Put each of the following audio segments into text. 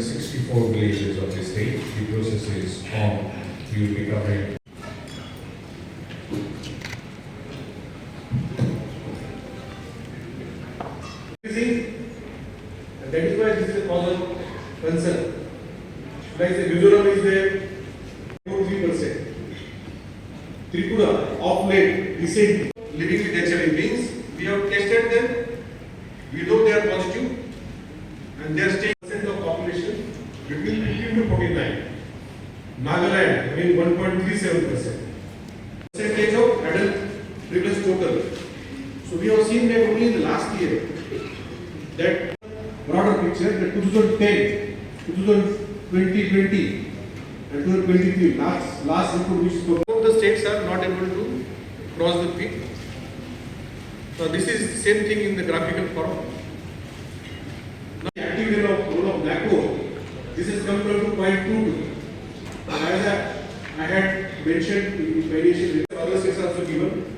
64 villages of the state. The process is on. We will be covering that is why this is a cause of concern. Like the Mizoram is there, three percent. Tripura, of late, recently, population between fifteen to forty-nine. Nagaland, having one point three seven percent. Percentage of adult prevalence total. So we have seen that only in the last year, that broader picture, that 2010, 2020, 20, and 2023, last, last report which spoke. The states are not able to cross the peak. So this is the same thing in the graphical form. Now, the active role of, role of NACO, this is compared to 0.22. As I, I had mentioned in initial, other states also given.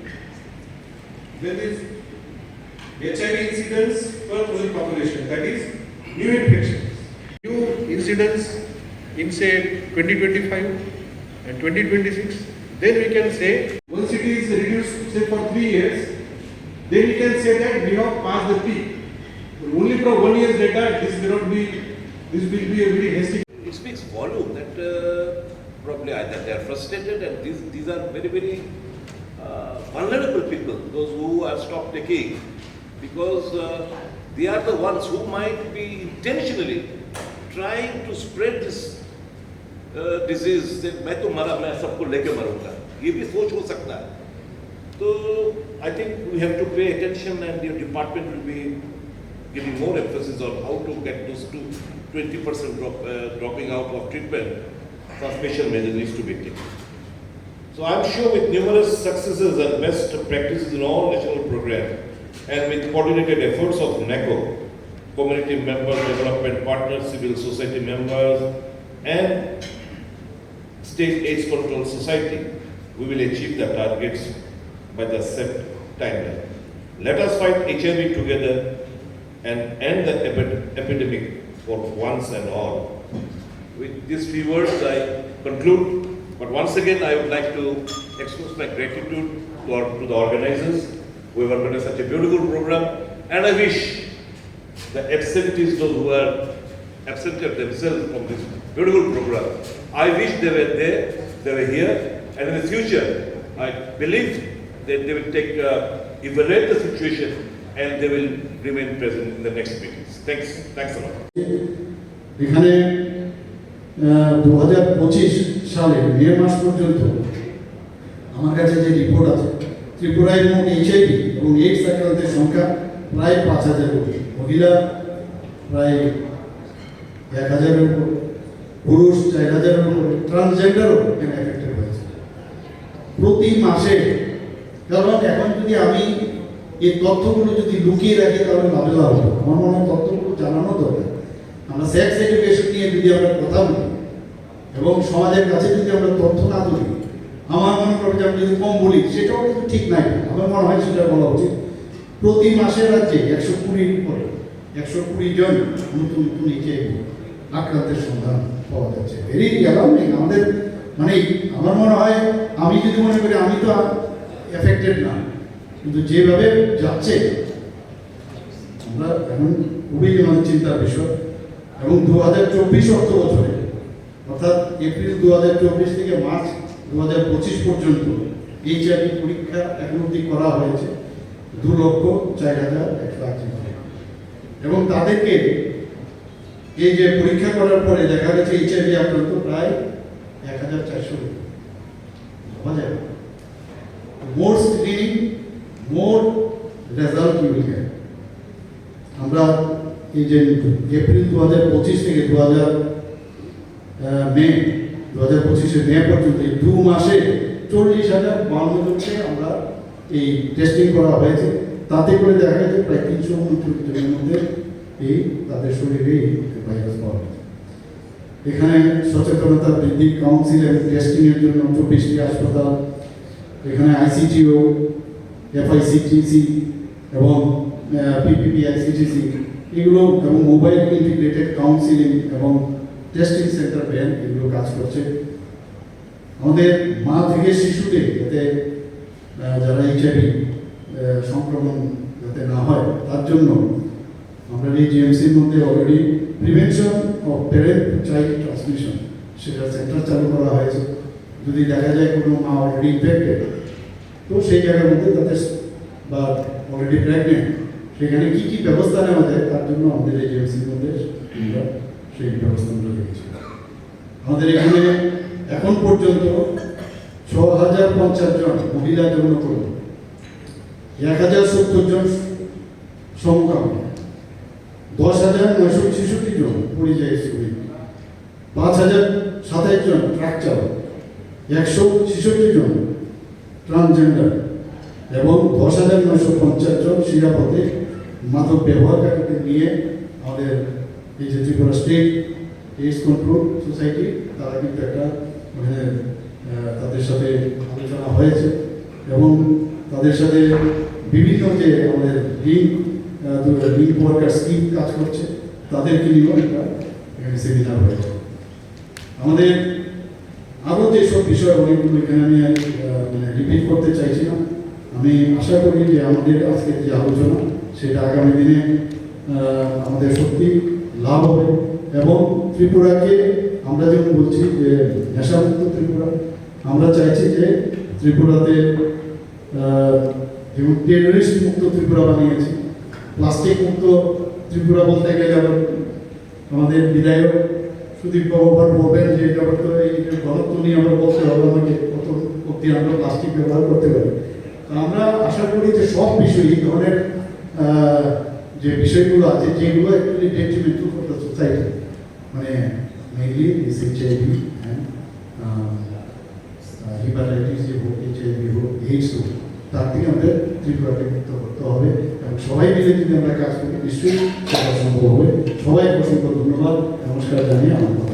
Then is HIV incidence per total population, that is new infections. New incidence in say 2025 and 2026, then we can say, once it is reduced say for three years, then we can say that we have passed the peak. But Only from one year's data, this may not be, this will be a very hasty. It speaks volume that uh, probably either they are frustrated and these, these are very, very uh, vulnerable people, those who have stopped taking, because uh, they are the ones who might be intentionally trying to spread this uh, disease मैं तो मरा मैं सबको लेके मरूँगा ये भी सोच हो सकता है तो I think we have to pay attention and your department will be giving more emphasis on how to get those to 20% drop, uh, dropping out of treatment, transmission measure needs to be taken. So I'm sure with numerous successes and best practices in all national programs and with coordinated efforts of NACO, community members, development partners, civil society members, and state AIDS control society, we will achieve the targets by the set timeline. Let us fight HIV together and end the epi- epidemic for once and all. With these few words, I conclude. But once again, I would like to express my gratitude to, our, to the organizers who have organized such a beautiful program. And I wish the absentees, those who are absented themselves from this beautiful program, I wish they were there, they were here, and in the future, I believe that they will take, uh, evaluate the situation, and they will remain present in the next meetings. Thanks, thanks a lot. এখানে দু হাজার পঁচিশ সালে মে মাস পর্যন্ত আমার কাছে যে report আছে ত্রিপুরায় মোট এইচআইভি এবং এইডস আক্রান্তের সংখ্যা প্রায় পাঁচ হাজার কোটি মহিলা প্রায় এক হাজারের উপর পুরুষ চার হাজারের উপর ট্রান্সজেন্ডারও এখানে এফেক্টেড হয়েছে প্রতি মাসে কারণ এখন যদি আমি এই তথ্যগুলো যদি লুকিয়ে রাখে, তাহলে লাভ হবে আমার মনে হয় তথ্যগুলো জানানো দরকার। আমরা সেক্স এডুকেশন নিয়ে যদি আমরা কথা বলি, এবং সমাজের কাছে যদি আমরা তথ্য না তুলি, আমার মনে করবে যে আমি যদি কম বলি, সেটাও কিন্তু ঠিক নাই। আমার মনে হয় সেটা বলা উচিত। প্রতি মাসে রাজ্যে একশো কুড়ির পরে একশো কুড়ি জন নতুন নতুন নিচে আক্রান্তের সন্ধান পাওয়া যাচ্ছে। ভেরি অ্যালার্মিং আমাদের মানে আমার মনে হয়, আমি যদি মনে করি, আমি তো এফেক্টেড না। কিন্তু যেভাবে যাচ্ছে, আমরা এখন খুবই চিন্তার বিষয়। এবং দু হাজার চব্বিশ অর্থ বছরে অর্থাৎ এপ্রিল দু হাজার চব্বিশ থেকে মার্চ দু হাজার পঁচিশ পর্যন্ত এইচআইভি পরীক্ষা এখন অব্দি করা হয়েছে দু লক্ষ চার হাজার একশো আশি এবং তাদেরকে এই যে পরীক্ষা করার পরে দেখা গেছে এইচআইভি আক্রান্ত প্রায় এক হাজার চারশো। ভাবা যায় more screening result you will আমরা এই যে এপ্রিল দু হাজার পঁচিশ থেকে দু হাজার মে দু হাজার পঁচিশে মে পর্যন্ত এই দু মাসে চল্লিশ হাজার বাউন্ন জনকে আমরা এই টেস্টিং করা হয়েছে। তাতে করে দেখা গেছে প্রায় তিনশো উনত্রিশ জনের মধ্যে এই তাদের শরীরে এই ভাইরাস পাওয়া গেছে। এখানে সচেতনতা বৃদ্ধি কাউন্সিল এবং টেস্টিংয়ের জন্য চব্বিশটি হাসপাতাল, এখানে আইসিটিও এফআইসিটিসি এবং পিপিপি এগুলো এবং মোবাইল ইন্টিগ্রেটেড কাউন্সিলিং এবং টেস্টিং সেন্টার ভ্যান এগুলো কাজ করছে। আমাদের মা থেকে শিশুতে যাতে যারা এইচআইভি সংক্রমণ যাতে না হয়, তার জন্য আমরা এই জিএমসির মধ্যে already prevention of parent child transmission সেটা সেন্টার চালু করা হয়েছে। যদি দেখা যায় কোনো মা অলরেডি ইনফেক্টেড তো সেই জায়গার মধ্যে তাদের বা অলরেডি প্রেগনেন্ট সেখানে কি কি ব্যবস্থা নেওয়া যায়, তার জন্য আমাদের এই জিএমসির মধ্যে আমরা সেই ব্যবস্থাগুলো রেখেছি। আমাদের এখানে এখন পর্যন্ত ছ হাজার পঞ্চাশ জন মহিলা যৌনকর্মী এক হাজার সত্তর জন সমকামী দশ হাজার নয়শো ছেষট্টি জন পরিযায়ী শ্রমিক পাঁচ হাজার সাতাইশ জন ট্রাক চালক, একশো ছেষট্টি জন ট্রান্সজেন্ডার। এবং দশ হাজার নয়শো পঞ্চাশ জন শিরাপথে মাদক ব্যবহারকারীদের নিয়ে আমাদের এই যে Tripura State AIDS Control Society, তারা কিন্তু একটা মানে তাদের সাথে আলোচনা হয়েছে এবং তাদের সাথে বিভিন্ন যে আমাদের লিঙ্ক লিঙ্ক ওয়ার্কার স্কিম কাজ করছে, তাদেরকে নিয়েও একটা সেমিনার হয়েছে। আমাদের আরও যেসব বিষয়, অনেকগুলো এখানে আমি মানে রিপিট করতে চাইছি না আমি আশা করি যে আমাদের আজকের যে আলোচনা, সেটা আগামী দিনে আমাদের সত্যি লাভ হবে। এবং ত্রিপুরাকে আমরা যেমন বলছি যে নেশামুক্ত ত্রিপুরা, আমরা চাইছি যে ত্রিপুরাতে যেমন মুক্ত ত্রিপুরা বানিয়েছি প্লাস্টিক মুক্ত ত্রিপুরা বলতে গেলে আবার আমাদের বিধায়ক সুদীপ বাবুবার বলবেন যে এটা এই ঘনত্ব নিয়ে আমরা বলতে হবে আমাকে কত অব্দি আমরা প্লাস্টিক ব্যবহার করতে পারি। আমরা আশা করি যে সব বিষয় এই ধরনের যে বিষয়গুলো আছে, যেগুলো actually detrimental for the society মানে মেইনলি দিস এইচআইভি হিপাটাইটিস যে হোক এইচআইভি হোক এইডস হোক, তার থেকে আমাদের ত্রিপুরাকে মুক্ত করতে হবে। এবং সবাই মিলে যদি আমরা কাজ করি, নিশ্চয়ই সেটা সম্ভব হবে। সবাই অসংখ্য ধন্যবাদ। নমস্কার জানিয়ে আমার